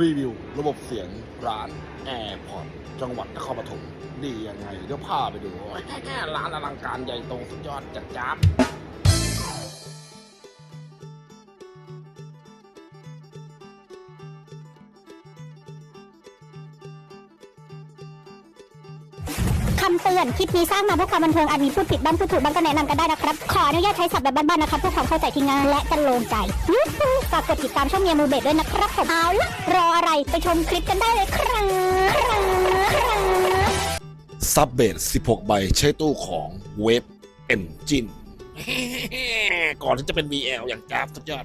รีวิว ระบบเสียงร้าน AirPod จังหวัดนครปฐมดียังไง เดี๋ยวพาไปดูแค่ร้านอลังการใหญ่โตสุดยอดจัดจ้าน คำเตือน คลิปนี้สร้างมาเพื่อความบันเทิงอาจมีพูดผิดบ้างพูดถูกบ้างก็แนะนำกันได้นะครับ ขออนุญาตใช้ศัพท์แบบบ้านๆนะครับเพื่อความเข้าใจที่ง่ายและจะโลงใจยูฮูฝากกดติดตามช่องเมียมูเบดด้วยนะครับผมเอาละรออะไรไปชมคลิปกันได้เลยครับครับครับซับเบส16 ใบใช้ตู้ของเว็บเอนจิน ก่อนที่จะเป็น VL อย่างจ้าบสุดยอด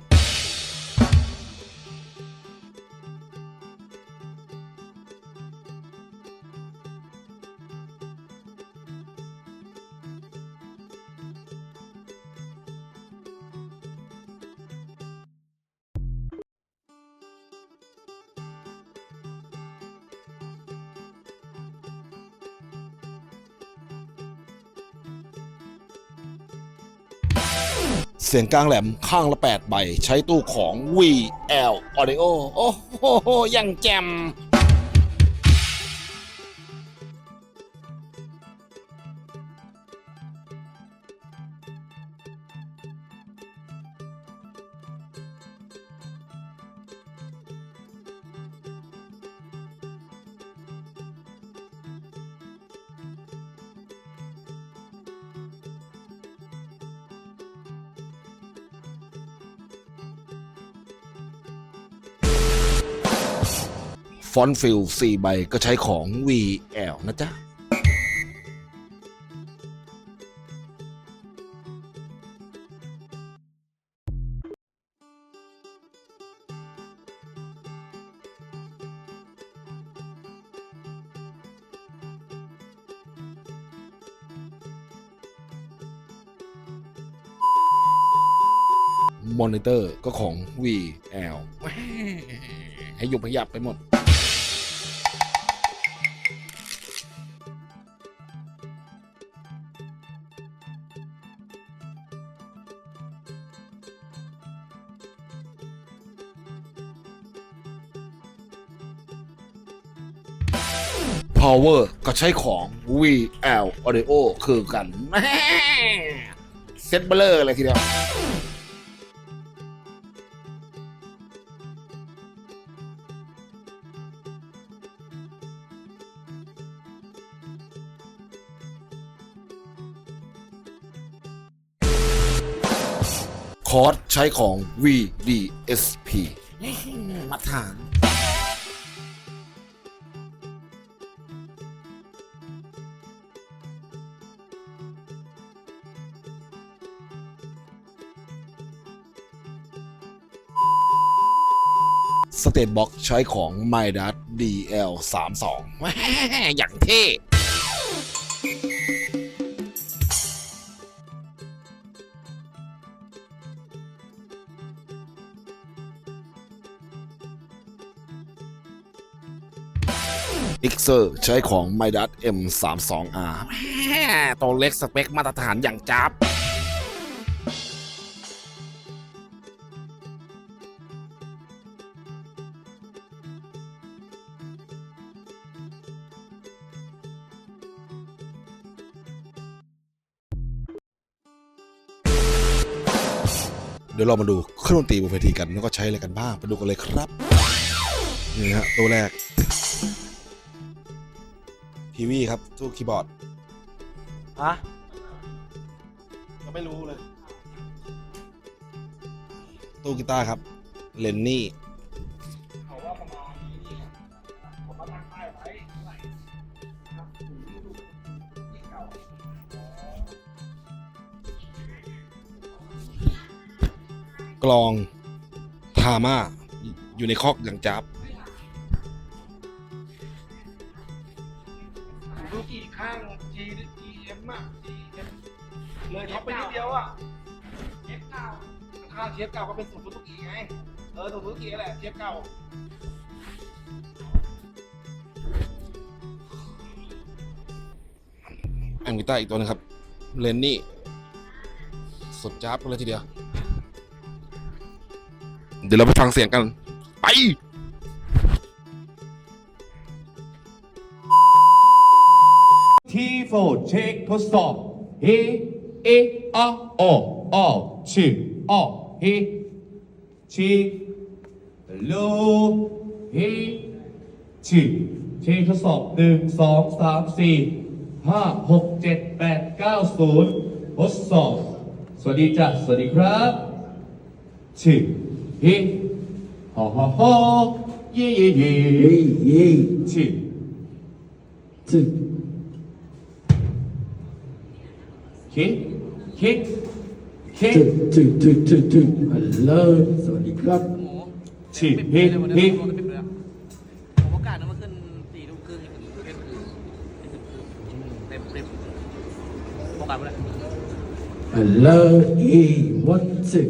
เสียงกลางแหลมข้างละ 8 ใบ ใช้ตู้ของ VL Audio โอ้โหยังแจม ฟอนต์ฟิล4ใบก็ใช้ของ VL นะจ๊ะมอนิเตอร์ก็ของ VL แหม่ให้ยุบให้ยับไปหมด Power ก็ใช้ของ VL Audio คือกันเซ็ตเบลอเลยทีเดียวคอร์สใช้ของ VDSP มาตรฐาน สเตตบ็อกใช้ของ m y d a t DL 3 2แหม่อย่างเท่อิกเซอร์ใช้ของ m y d a t M32R แหม่ตัวเล็กสเปคมาตรฐานอย่างจับ ดี๋ยวเรามาดูเครื่องดนตรีบนเวทีกันแล้วก็ใช้อะไรกันบ้างไปดูกันเลยครับนี่ฮะตัวแรกทีวีครับตู้คีย์บอร์ดฮะก็ไม่รู้เลยตู้กีตาร์ครับเลนนี่ กลองทาม่าอยู่ในคอกอย่างจับผมดูกี่ข้าง G G M อะ G M เลยท็อปไปนิดเดียวอะเชฟเก่าข้างเชฟเก่าก็เป็นสูตรทุกกีไง เออสูตรทุกกีแหละเชฟเก่าแอมกีตาร์อีกตัวหนึงครับ เลนนี่ สุดจับกันเลยทีเดียวเดี๋ยวเราไปฟังเสียงกัน ไป T4 เช็คทดสอบ เอ เอออออชื่อออเฮชีโลเฮชีเช็คทดสอบหนึ่งสองสามสี่ห้าหกเจ็ดแปดเก้าศูนย์ทดสอบ สวัสดีจ้ะ สวัสดีครับชื่ ฮฮ่าฮ่าฮ่าเย่เย่เย่เย่ชิจึกคิดคิดคิดจึกจึกจึกจึกจึกฮัลโหลสวัสดีครับหมูฉีดเต็มพริกเลยวันพรินี้กโดนเต็มเลยอะผมประกาศนะว่าขึ้นสี่ทุ่มครึ่งเที่ยงคืนเต็มเต็มประกาศไปแล้วฮัลโหลเย่วันจึก